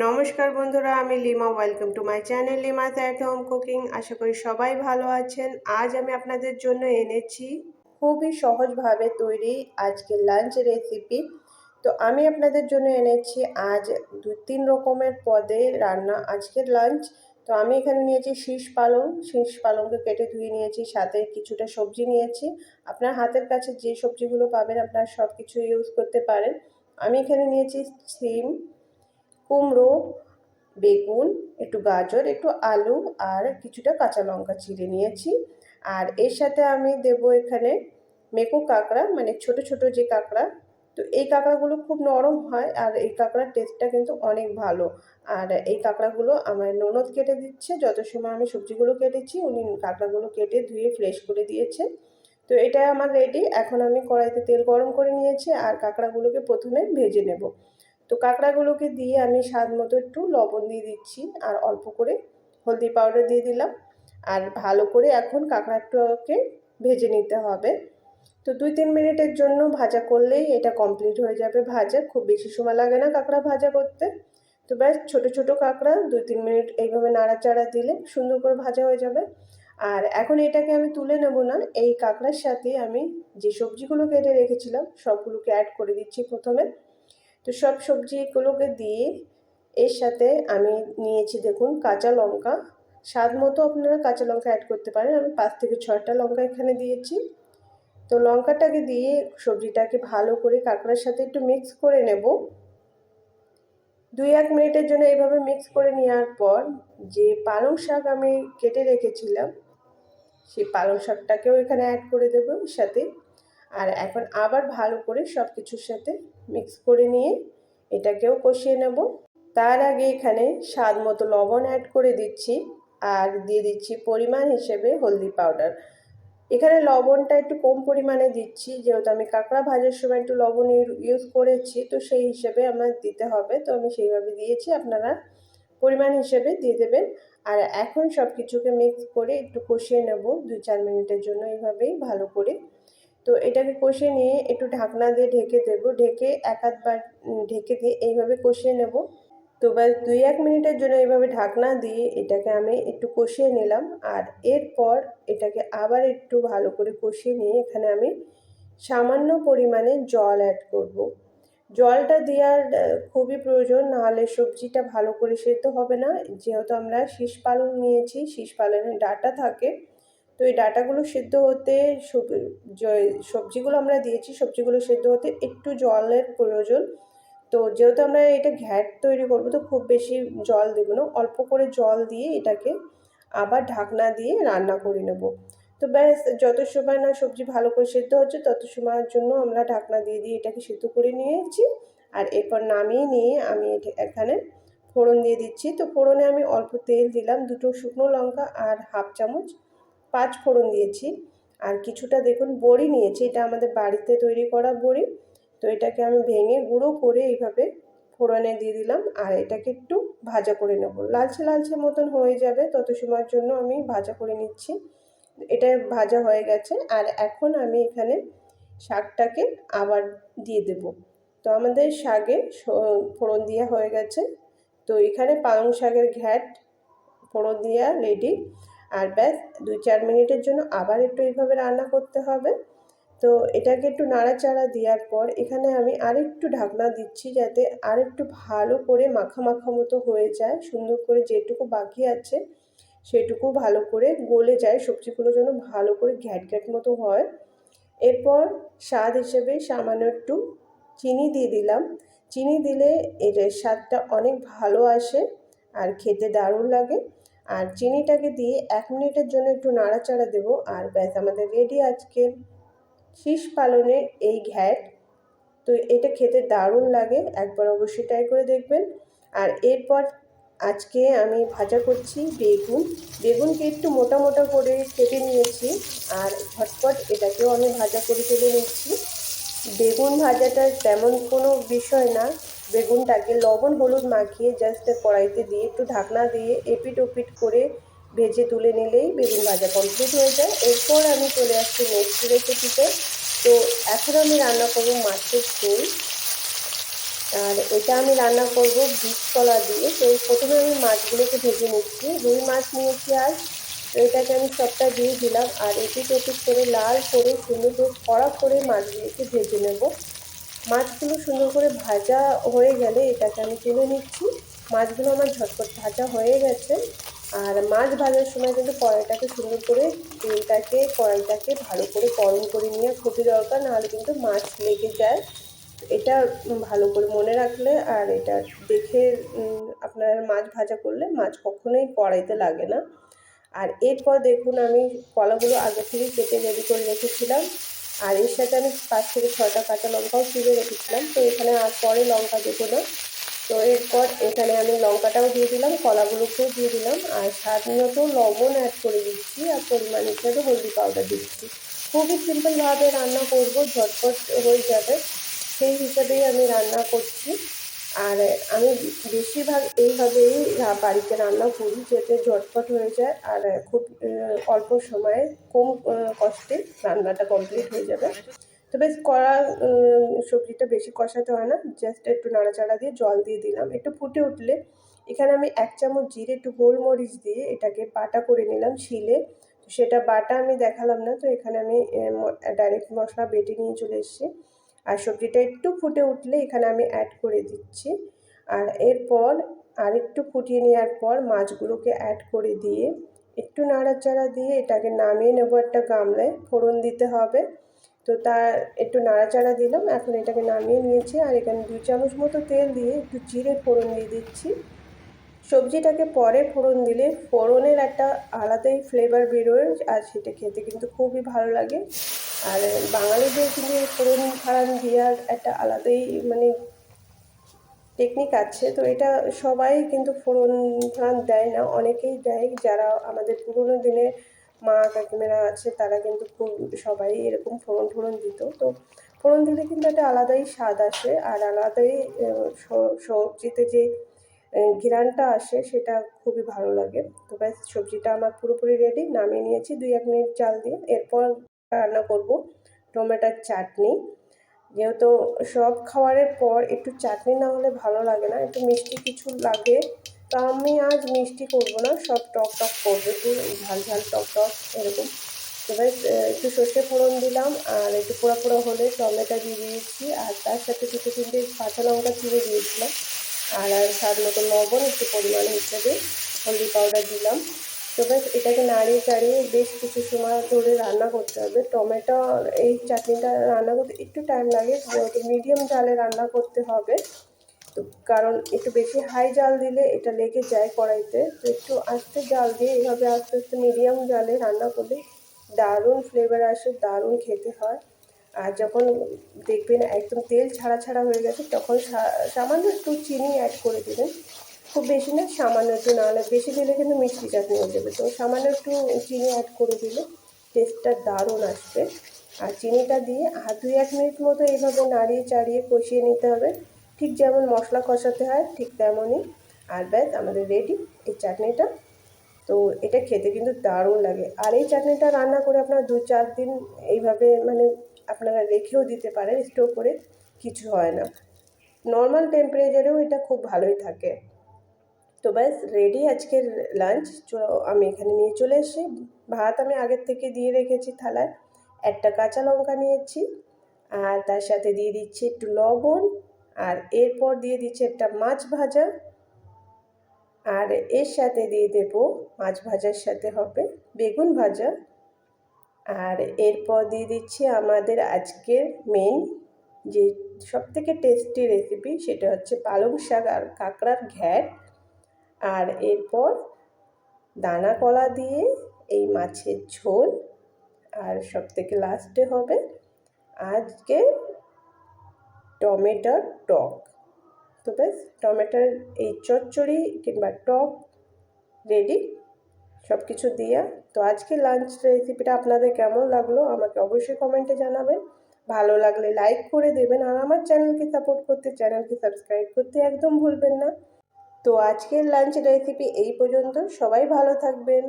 নমস্কার বন্ধুরা, আমি Lima. Welcome to my channel Lima's at home cooking আশা করি সবাই ভালো আছেন। আজ আমি আপনাদের জন্য এনেছি খুবই সহজভাবে তৈরি আজকে লাঞ্চ রেসিপি তো আমি আপনাদের জন্য এনেছি আজ দু তিন রকমের পদে রান্না আজকের লাঞ্চ তো আমি এখানে নিয়েছি শীষ পালং। শীষ পালংকে কেটে ধুয়ে নিয়েছি, সাথে কিছুটা সবজি নিয়েছি। আপনার হাতের কাছে যে সবজিগুলো পাবেন, আপনার সব কিছু ইউজ করতে পারেন। আমি এখানে নিয়েছি সিম। কুমড়ো, বেগুন, একটু গাজর, একটু আলু আর কিছুটা কাঁচা লঙ্কা চিড়ে নিয়েছি। আর এর সাথে আমি দেব এখানে মেকো কাঁকড়া মানে ছোট ছোট যে কাঁকড়া। তো এই কাঁকড়াগুলো খুব নরম হয় আর এই কাঁকড়ার টেস্টটা কিন্তু অনেক ভালো। আর এই কাঁকড়াগুলো আমার ননদ কেটে দিচ্ছে, যত সময় আমি সবজিগুলো কেটেছি উনি কাঁকড়াগুলো কেটে ধুয়ে ফ্রেশ করে দিয়েছে। তো এটা আমার রেডি এখন আমি কড়াইতে তেল গরম করে নিয়েছি আর কাঁকড়াগুলোকে প্রথমে ভেজে নেব। তো কাঁকড়াগুলোকে দিয়ে আমি স্বাদ মতো একটু লবণ দিয়ে দিচ্ছি আর অল্প করে হলদি পাউডার দিয়ে দিলাম। আর ভালো করে এখন কাঁকড়াটাকে ভেজে নিতে হবে। তো দুই তিন মিনিটের জন্য ভাজা করলেই এটা কমপ্লিট হয়ে যাবে ভাজা। খুব বেশি সময় লাগে না কাঁকড়া ভাজা করতে। তো ব্যাস, ছোটো ছোটো কাঁকড়া দুই তিন মিনিট এইভাবে নাড়াচাড়া দিলে সুন্দর করে ভাজা হয়ে যাবে। আর এখন এটাকে আমি তুলে নেব না, এই কাঁকড়ার সাথে আমি যে সবজিগুলো কেটে রেখেছিলাম সবগুলোকে অ্যাড করে দিচ্ছি প্রথমে। তো সব সবজিগুলোকে দিয়ে এর সাথে আমি নিয়েছি দেখুন কাঁচা লঙ্কা। স্বাদ মতো আপনারা কাঁচা লঙ্কা অ্যাড করতে পারেন। আমি পাঁচ থেকে ছয়টা লঙ্কা এখানে দিয়েছি। তো লঙ্কাটাকে দিয়ে সবজিটাকে ভালো করে কাঁকড়ার সাথে একটু মিক্স করে নেব। দুই এক মিনিটের জন্য এইভাবে মিক্স করে নেওয়ার পর যে পালং শাক আমি কেটে রেখেছিলাম, সেই পালং শাকটাকেও এখানে অ্যাড করে দেবো সাথে। আর এখন আবার ভালো করে সব কিছুর সাথে মিক্স করে নিয়ে এটাকেও কষিয়ে নেব। তার আগে এখানে স্বাদ মতো লবণ অ্যাড করে দিচ্ছি আর দিয়ে দিচ্ছি পরিমাণ হিসেবে হলদি পাউডার এখানে লবণটা একটু কম পরিমাণে দিচ্ছি, যেহেতু আমি কাঁকড়া ভাজার সময় একটু লবণ ইউজ করেছি, তো সেই হিসেবে আমার দিতে হবে। তো আমি সেইভাবে দিয়েছি, আপনারা পরিমাণ হিসেবে দিয়ে দেবেন। আর এখন সব কিছুকে মিক্স করে একটু কষিয়ে নেব, দুই চার মিনিটের জন্য এইভাবেই ভালো করে তো এটাকে কষিয়ে নিয়ে একটু ঢাকনা দিয়ে ঢেকে দেবো। ঢেকে এক আধবার ঢেকে দিয়ে এইভাবে কষিয়ে নেব। তো ব্যাস দুই এক মিনিটের জন্য এইভাবে ঢাকনা দিয়ে এটাকে আমি একটু কষিয়ে নিলাম। আর এরপর এটাকে আবার একটু ভালো করে কষিয়ে নিয়ে এখানে আমি সামান্য পরিমাণে জল অ্যাড করব। জলটা দেওয়ার খুবই প্রয়োজন, নাহলে সবজিটা ভালো করে সেদ্ধ হবে না। যেহেতু আমরা শীষ পালন নিয়েছি, শীষ পালনের ডাটা থাকে তো এই ডাটাগুলো সেদ্ধ হতে সবজিগুলো আমরা দিয়েছি, সবজিগুলো সেদ্ধ হতে একটু জলের প্রয়োজন। তো যেহেতু আমরা এটা ঘ্যাট তৈরি করব, তো খুব বেশি জল দেবো না। অল্প করে জল দিয়ে এটাকে আবার ঢাকনা দিয়ে রান্না করে নেব। তো ব্যাস, যত সময় না সবজি ভালো করে সেদ্ধ হচ্ছে, তত সময়ের জন্য আমরা ঢাকনা দিয়ে দিয়ে এটাকে সেদ্ধ করে নিয়েছি। আর এরপর নামিয়ে নিয়ে আমি এখানে ফোড়ন দিয়ে দিচ্ছি। তো ফোড়নে আমি অল্প তেল দিলাম, দুটো শুকনো লঙ্কা আর হাফ চামচ। পাঁচ ফোড়ন দিয়েছি। আর কিছুটা দেখুন বড়ি নিয়েছি, এটা আমাদের বাড়িতে তৈরি করা বড়ি। তো এটাকে আমি ভেঙে গুঁড়ো করে এইভাবে ফোড়নে দিয়ে দিলাম। আর এটাকে একটু ভাজা করে নেব। লালচে লালচে মতন হয়ে যাবে, তত সময়ের জন্য আমি ভাজা করে নিচ্ছি। এটা ভাজা হয়ে গেছে, আর এখন আমি এখানে শাকটাকে আবার দিয়ে দেব। তো আমাদের শাকে ফোড়ন দেওয়া হয়ে গেছে। তো এখানে পালং শাকের ঘ্যাট ফোড়ন দেওয়া রেডি আর ব্যাস, দুই চার মিনিটের জন্য আবার একটু এইভাবে রান্না করতে হবে। তো এটাকে একটু নাড়াচাড়া দেওয়ার পর এখানে আমি আরেকটু ঢাকনা দিচ্ছি যাতে আরেকটু ভালো করে মাখা মাখা মতো হয়ে যায়, সুন্দর করে যেটুকু বাকি আছে সেটুকু ভালো করে গলে যায়, সবজিগুলো যেন ভালো করে ঘ্যাট ঘ্যাট মতো হয়। এরপর স্বাদ হিসেবে সামান্য একটু চিনি দিয়ে দিলাম। চিনি দিলে এর স্বাদটা অনেক ভালো আসে আর খেতে দারুণ লাগে। আর চিনিটাকে দিয়ে এক মিনিটের জন্য একটু নাড়াচাড়া দেবো। আর ব্যাস, আমাদের রেডি আজকে শীষ পালনে এই ঘ্যাট। তো এটা খেতে দারুণ লাগে, একবার অবশ্যই ট্রাই করে দেখবেন। আর এরপর আজকে আমি ভাজা করছি বেগুন। বেগুনকে একটু মোটা মোটা করে কেটে নিয়েছি, আর ঝটপট এটাকেও আমি ভাজা করে তুলে নিচ্ছি। বেগুন ভাজাটা তেমন কোনো বিষয় না। বেগুনটাকে লবণ হলুদ মাখিয়ে জাস্ট কড়াইতে দিয়ে একটু ঢাকনা দিয়ে এপিট ওপিট করে ভেজে তুলে নিলেই বেগুন ভাজা কমপ্লিট হয়ে যায়। এরপর আমি চলে আসছি নেক্সট রেসিপিতে তো। এখন আমি রান্না করব মাছের ঝোল। আর এটা আমি রান্না করব বীজ কলা দিয়ে। তো প্রথমে আমি মাছগুলোকে ভেজে নিচ্ছি। রুই মাছ নিয়েছি আর তো এটাকে আমি সবটা দিয়ে দিলাম। আর এপিট ওপিট করে লাল করে সুন্দর করে কড়া করে মাছগুলোকে ভেজে নেব। মাছগুলো সুন্দর করে ভাজা হয়ে গেলে এটাকে আমি তুলে নিচ্ছি। মাছগুলো আমার ঝটপট ভাজা হয়ে গেছে। আর মাছ ভাজার সময় কিন্তু কড়াইটাকে সুন্দর করে তেলটাকে, কড়াইটাকে ভালো করে গরম করে নিয়ে খুবই দরকার, নাহলে কিন্তু মাছ লেগে যায়। এটা ভালো করে মনে রাখলে আর এটা দেখে আপনার মাছ ভাজা করলে মাছ কখনোই কড়াইতে লাগে না। আর এরপর দেখুন আমি কলাগুলো আগে থেকেই কেটে রেডি করে রেখেছিলাম। আর এর সাথে আমি পাঁচ থেকে ছটা কাঁচা লঙ্কাও চিড়ে রেখেছিলাম। তো এখানে আর পরে লঙ্কা দেবো না। তো এরপর এখানে আমি লঙ্কাটাও দিয়ে দিলাম, কলাগুলোকেও দিয়ে দিলাম। আর স্বাদ মতো লবণ অ্যাড করে দিচ্ছি আর পরিমাণ হিসাবে হলদি পাউডার দিচ্ছি। খুবই সিম্পলভাবে রান্না করব, ঝটপট হয়ে যাবে। সেই হিসাবেই আমি রান্না করছি। আর আমি বেশিরভাগ এইভাবেই বাড়িতে রান্না করি, যাতে ঝটপট হয়ে যায় আর খুব অল্প সময়ে কম কষ্টে রান্নাটা কমপ্লিট হয়ে যাবে। তো বেশ কড়া সবজিটা বেশি কষাতে হয় না জাস্ট একটু নাড়াচাড়া দিয়ে জল দিয়ে দিলাম। একটু ফুটে উঠলে এখানে আমি এক চামচ জিরে, একটু গোলমরিচ দিয়ে এটাকে বাটা করে নিলাম শিলে। সেটা বাটা আমি দেখালাম না, তো এখানে আমি ডাইরেক্ট মশলা বেটে নিয়ে চলে এসেছি। আর সবজিটা একটু ফুটে উঠলে এখানে আমি অ্যাড করে দিচ্ছি। আর এরপর আর একটু ফুটিয়ে নেওয়ার পর মাছগুলোকে অ্যাড করে দিয়ে একটু নাড়াচাড়া দিয়ে এটাকে নামিয়ে নেব একটা গামলায়, ফোড়ন দিতে হবে। তো তার একটু নাড়াচাড়া দিলাম, এখন এটাকে নামিয়ে নিয়েছি আর এখানে দুই চামচ মতো তেল দিয়ে একটু জিরে ফোড়ন দিয়ে দিচ্ছি। সবজিটাকে পরে ফোড়ন দিলে ফোড়নের একটা আলাদাই ফ্লেভার বেরোয় আর সেটা খেতে কিন্তু খুবই ভালো লাগে। আর বাঙালিদের কিন্তু ফোড়ন ফাড়ান দেওয়ার একটা আলাদাই মানে টেকনিক আছে, তো এটা সবাই কিন্তু ফোড়ন ফাড়ান দেয় না, অনেকেই দেয়। যারা আমাদের পুরোনো দিনে মা কাকিমারা আছে, তারা কিন্তু খুব সবাই এরকম ফোড়ন ফোড়ন দিত। তো ফোড়ন দিলে কিন্তু একটা আলাদাই স্বাদ আসে, আর আলাদাই সবজিতে যে ঘিরানটা আসে, সেটা খুবই ভালো লাগে। তো ব্যাস, সবজিটা আমার পুরোপুরি রেডি নামিয়ে নিয়েছি দুই এক মিনিট চাল দিয়ে। এরপর রান্না করব। টমেটোর চাটনি। যেহেতু সব খাবারের পর একটু চাটনি না হলে ভালো লাগে না, একটু মিষ্টি কিছু লাগে, তো আমি আজ মিষ্টি করব না, সব টক টক করব একটু, ঝাল ঝাল টক টক এরকম। এবার একটু সর্ষে ফোড়ন দিলাম, আর একটু পোড়া পোড়া হলে টমেটো দিয়ে দিয়েছি, আর তার সাথে দুটো তিনটে কাঁচা লঙ্কা চিড়ে দিয়েছিলাম, আর স্বাদ মতো লবণ একটু পরিমাণ হিসেবে হলদি পাউডার দিলাম। তো ব্যাস, এটাকে নাড়িয়ে চাড়িয়ে বেশ কিছু সময় ধরে রান্না করতে হবে। টমেটো এই চাটনিটা রান্না করতে একটু টাইম লাগে, যেহেতু মিডিয়াম জালে রান্না করতে হবে। তো কারণ একটু বেশি হাই জাল দিলে এটা লেগে যায় কড়াইতে। তো একটু আস্তে জাল দিয়ে এইভাবে আস্তে আস্তে মিডিয়াম জালে রান্না করলে দারুণ ফ্লেভার আসে, দারুণ খেতে হয়। আর যখন দেখবেন একদম তেল ছাড়া ছাড়া হয়ে গেছে, তখন সামান্য একটু চিনি অ্যাড করে দেবেন। খুব বেশি না, সামান্য একটু নাহলে বেশি দিলে কিন্তু মিষ্টি চাটনি হয়ে যাবে। তো সামান্য একটু চিনি অ্যাড করে দিলে টেস্টটা দারুণ আসবে। আর চিনিটা দিয়ে আর দুই, এক মিনিট মতো এইভাবে নাড়িয়ে চাড়িয়ে কষিয়ে নিতে হবে। ঠিক যেমন মশলা কষাতে হয়, ঠিক তেমনই। আর ব্যাস, আমাদের রেডি এই চাটনিটা। তো এটা খেতে কিন্তু দারুণ লাগে। আর এই চাটনিটা রান্না করে আপনারা দু, চার দিন এইভাবে মানে আপনারা রেখেও দিতে পারেন স্টোর করে। কিছু হয় না। নর্মাল টেম্পারেচারেও এটা খুব ভালোই থাকে। তো ব্যাস রেডি আজকের লাঞ্চ আমি এখানে নিয়ে চলে এসেছি। ভাত আমি আগের থেকে দিয়ে রেখেছি থালায়। একটা কাঁচা লঙ্কা নিয়েছি। আর তার সাথে দিয়ে দিচ্ছি একটু লবণ। আর এরপর দিয়ে দিচ্ছি একটা মাছ ভাজা। আর এর সাথে দিয়ে দেব, মাছ ভাজার সাথে হবে বেগুন ভাজা। আর এরপর দিয়ে দিচ্ছি আমাদের আজকের মেন যে সবথেকে টেস্টি রেসিপি সেটা হচ্ছে পালং শাক আর কাঁকড়ার ঘ্যাট। আর এরপর দানা কলা দিয়ে এই মাছের ঝোল, আর সব থেকে লাস্টে হবে আজকে টমেটোর টক। তো ব্যাস, টমেটোর এই চচ্চড়ি কিংবা টক রেডি সব কিছু দিয়া। তো আজকে লাঞ্চ রেসিপিটা আপনাদের কেমন লাগল আমাকে অবশ্যই কমেন্টে জানাবেন। ভালো লাগলে লাইক করে দেবেন আর আমার চ্যানেলকে সাপোর্ট করতে চ্যানেলকে সাবস্ক্রাইব করতে একদম ভুলবেন না। তো আজকের লাঞ্চ রেসিপি এই পর্যন্ত। সবাই ভালো থাকবেন।